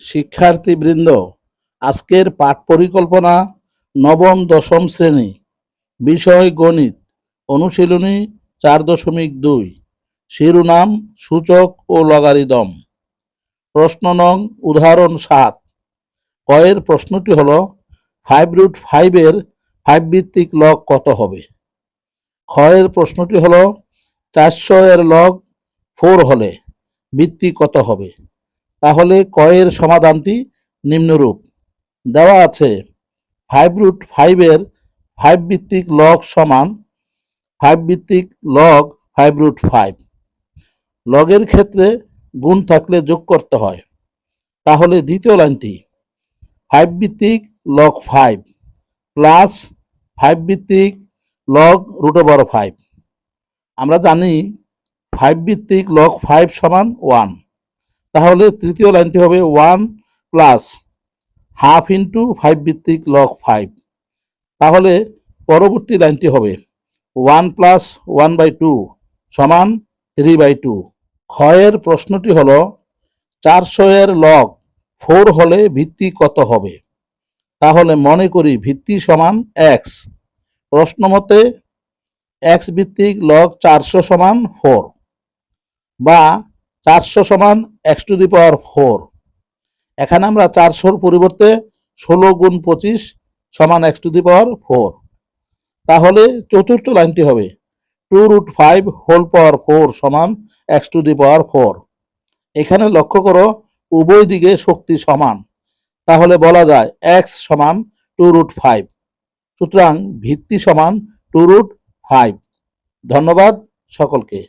শিক্ষার্থীবৃন্দ, আজকের পাঠ পরিকল্পনা নবম দশম শ্রেণি, বিষয় গণিত, অনুশীলনী চার দশমিক দুই, শিরোনাম, সূচক ও লগারিদম। প্রশ্ন নং, উদাহরণ সাত। কয়ের প্রশ্নটি হল ফাইভ রুট ফাইভের ফাইভ ভিত্তিক লগ কত হবে? ক্ষয়ের প্রশ্নটি হল, চারশো এর লগ ফোর হলে ভিত্তি কত হবে? তাহলে কয়ের সমাধানটি নিম্নরূপ। দেওয়া আছে ফাইভ রুট ফাইভের ফাইভ ভিত্তিক লগ সমান ফাইভ ভিত্তিক লগ ফাইভ রুট ফাইভ লগের ক্ষেত্রে গুণ থাকলে যোগ করতে হয়। তাহলে দ্বিতীয় লাইনটি ফাইভ ভিত্তিক লগ ফাইভ প্লাস ফাইভ ভিত্তিক লগ রুট ওভার ফাইভ আমরা জানি ফাইভ ভিত্তিক লগ ফাইভ সমান ওয়ান তাহলে তৃতীয় লাইনটি হবে one plus half into five ভিত্তিক লক ফাইভ তাহলে পরবর্তী লাইনটি হবে one plus one by two সমান থ্রি বাই টু ক্ষয়ের প্রশ্নটি হল, চারশো এর লগ ফোর হলে ভিত্তি কত হবে? তাহলে মনে করি ভিত্তি সমান এক্স প্রশ্ন মতে এক্স ভিত্তিক লগ চারশো সমান ফোর বা চারশো সমান x to the power four. এখানে আমরা চারশোর পরিবর্তে ষোলো গুণ পঁচিশ সমান x to the power four. তাহলে চতুর্থ লাইনটি হবে two root five whole power four সমান x to the power four. এখানে লক্ষ্য করো, উভয় দিকে শক্তি সমান। তাহলে বলা যায় এক্স সমান টু রুট ফাইভ। সুতরাং ভিত্তি সমান টু রুট ফাইভ। ধন্যবাদ সকলকে।